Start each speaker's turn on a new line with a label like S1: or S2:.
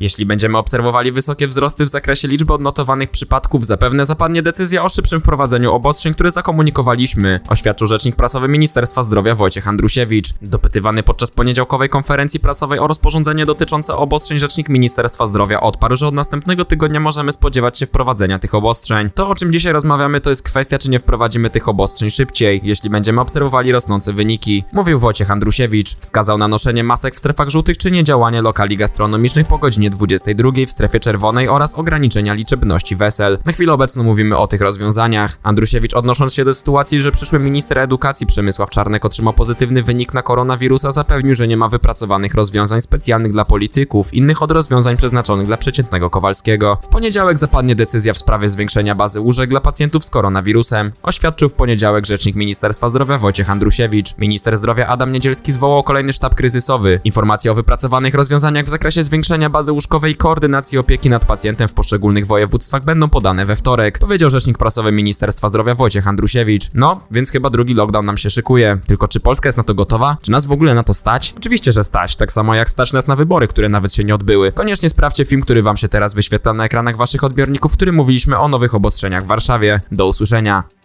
S1: Jeśli będziemy obserwowali wysokie wzrosty w zakresie liczby odnotowanych przypadków, zapewne zapadnie decyzja o szybszym wprowadzeniu obostrzeń, które zakomunikowaliśmy, oświadczył rzecznik prasowy Ministerstwa Zdrowia Wojciech Andrusiewicz. Dopytywany podczas poniedziałkowej konferencji prasowej o rozporządzenie dotyczące obostrzeń, rzecznik Ministerstwa Zdrowia odparł, że od następnego tygodnia możemy spodziewać się wprowadzenia tych obostrzeń. To, o czym dzisiaj rozmawiamy, to jest kwestia, czy nie wprowadzimy tych obostrzeń szybciej, jeśli będziemy obserwowali rosnące wyniki, mówił Wojciech Andrusiewicz. Wskazał na noszenie masek w strefach żółtych czy niedziałanie lokali gastronomicznych po godzinie 22 w strefie czerwonej oraz ograniczenia liczebności wesel. Na chwilę obecną mówimy o tych rozwiązaniach. Andrusiewicz odnosząc się do sytuacji, że przyszły minister edukacji Przemysław Czarnek otrzymał pozytywny wynik na koronawirusa, zapewnił, że nie ma wypracowanych rozwiązań specjalnych dla polityków, innych od rozwiązań przeznaczonych dla przeciętnego Kowalskiego. W poniedziałek zapadnie decyzja w sprawie zwiększenia bazy łóżek dla pacjentów z koronawirusem. Oświadczył w poniedziałek rzecznik Ministerstwa Zdrowia Wojciech Andrusiewicz. Minister zdrowia Adam Niedzielski zwołał kolejny sztab kryzysowy. Informacje o wypracowanych rozwiązaniach w zakresie zwiększenia bazy łóżkowej i koordynacji opieki nad pacjentem w poszczególnych województwach będą podane we wtorek, powiedział rzecznik prasowy Ministerstwa Zdrowia Wojciech Andrusiewicz. No, więc chyba drugi lockdown nam się szykuje. Tylko czy Polska jest na to gotowa? Czy nas w ogóle na to stać? Oczywiście, że stać, tak samo jak stać nas na wybory, które nawet się nie odbyły. Koniecznie sprawdźcie film, który wam się teraz wyświetla na ekranach waszych odbiorników, w którym mówiliśmy o nowych obostrzeniach w Warszawie. Do usłyszenia.